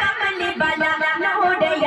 ಕಮಲಿ ಬಲ ನೋಡೆಯ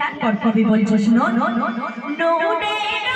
তারপর কবি বলছে শোনো নো নো নো নো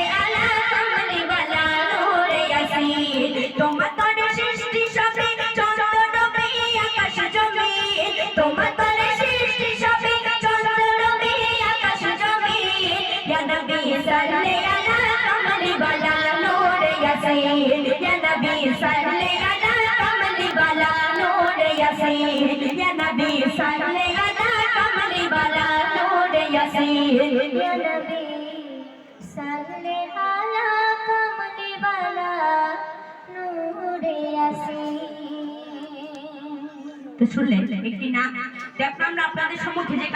सल्ले अला कमली वाला नूर या सैयद या नबी सल्ले अला कमली वाला नूर या सैयद या नबी सल्ले अला कमली वाला नूर या सैयद या नबी सल्ले अला कमली वाला नूर या सैयद তো শুনলেন একটি নাম দেখলাম আপনাদের সম্মুখে যে